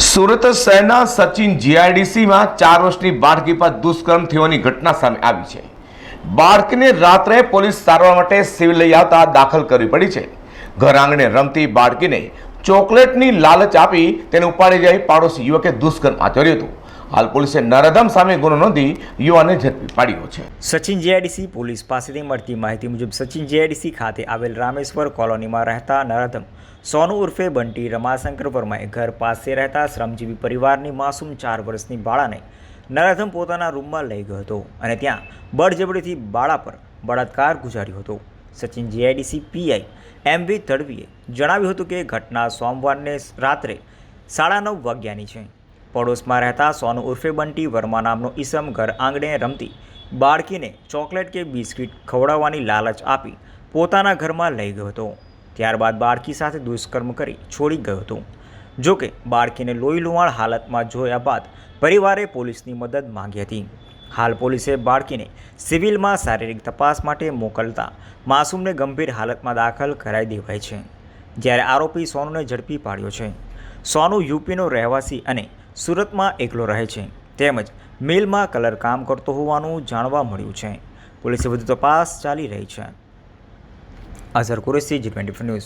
સુરત શહેરના સચિન જીઆઈડીસીમાં ચાર વર્ષની બાળકી પર દુષ્કર્મ થયોની ઘટના સામે આવી છે. બાળકીને રાત્રે પોલીસ સારવાર માટે સિવિલ લઈ આવતા દાખલ કરવી પડી છે. ઘર આંગણે રમતી બાળકીને ચોકલેટની લાલચ આપી તેને ઉપાડી જઈ પાડોશી યુવકે દુષ્કર્મ આચર્યું હતું. હાલ પોલીસે નરધમ સામે ગુનો નોંધી યુવાને ઝડપી પાડ્યો છે. સચિન જેઆઈડીસી પોલીસ પાસેથી મળતી માહિતી મુજબ સચિન જેઆઈડીસી ખાતે આવેલ રામેશ્વર કોલોનીમાં રહેતા નરધમ, સોનુ ઉર્ફે બંટી રમાશંકર વર્માએ ઘર પાસે રહેતા શ્રમજીવી પરિવારની માસૂમ ચાર વર્ષની બાળાને નરાધમ પોતાના રૂમમાં લઈ ગયો હતો અને ત્યાં બળજબડીથી બાળા પર બળાત્કાર ગુજાર્યો હતો. Sachin GIDC PI M V તડવીએ જણાવ્યું હતું કે ઘટના સોમવારને રાત્રે સાડા નવ વાગ્યાની છે. પડોશમાં રહેતા સોનુ ઉર્ફે બંટી વર્મા નામનો ઈસમ ઘર આંગણે રમતી બાળકીને ચોકલેટ કે બિસ્કિટ ખવડાવવાની લાલચ આપી પોતાના ઘરમાં લઈ ગયો હતો. ત્યારબાદ બાળકી સાથે દુષ્કર્મ કરી છોડી ગયો હતો. જોકે બાળકીને લોહી લુહાણ હાલતમાં જોયા બાદ પરિવારે પોલીસની મદદ માંગી હતી. હાલ પોલીસે બાળકીને સિવિલમાં શારીરિક તપાસ માટે મોકલતા માસૂમને ગંભીર હાલતમાં દાખલ કરાઈ દેવાય છે. જ્યારે આરોપી સોનુને ઝડપી પાડ્યો છે. સોનુ યુપીનો રહેવાસી અને સુરતમાં એકલો રહે છે. તેમજ મિલમાં કલર કામ કરતો હોવાનું જાણવા મળ્યું છે. પોલીસે વધુ તપાસ ચાલી રહી છે. Azhar Qureshi G twenty news